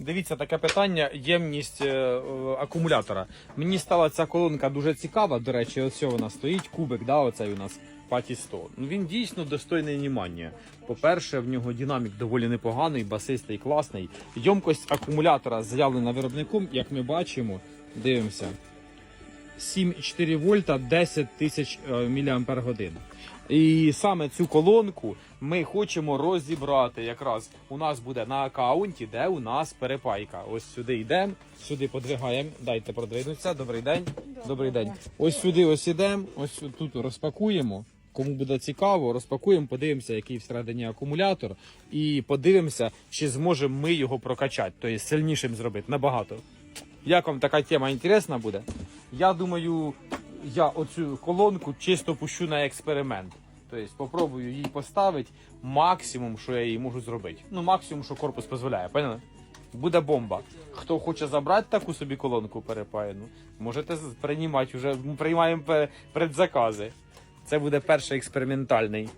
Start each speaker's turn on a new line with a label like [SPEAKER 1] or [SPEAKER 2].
[SPEAKER 1] Дивіться, таке питання: ємність е, е, акумулятора. Мені стала ця колонка дуже цікава. До речі, ось вона стоїть, кубик, да, оцей у нас паті 100. Ну він дійсно достойний внимання. По-перше, в нього динамік доволі непоганий, басистий, класний. Ємкость акумулятора заявлена виробником, як ми бачимо. Дивимося. 7,4 вольта, 10 тисяч е, мАч. І саме цю колонку ми хочемо розібрати. Якраз у нас буде на аккаунті, де у нас перепайка. Ось сюди йдемо, сюди подвигаємо. Дайте продвинутися. Добрий день. Добрий день. Ось сюди ось ідемо, ось тут розпакуємо. Кому буде цікаво, розпакуємо, подивимося, який всередині акумулятор, і подивимося, чи зможемо ми його прокачати, тобто сильнішим зробити набагато. Як вам така тема інтересна буде? Я думаю, я оцю колонку чисто пущу на експеримент. Тобто попробую її поставити максимум, що я її можу зробити. Ну, максимум, що корпус дозволяє, поняли? Буде бомба. Хто хоче забрати таку собі колонку перепаяну, можете приймати вже приймаємо пе- предзакази. Це буде перший експериментальний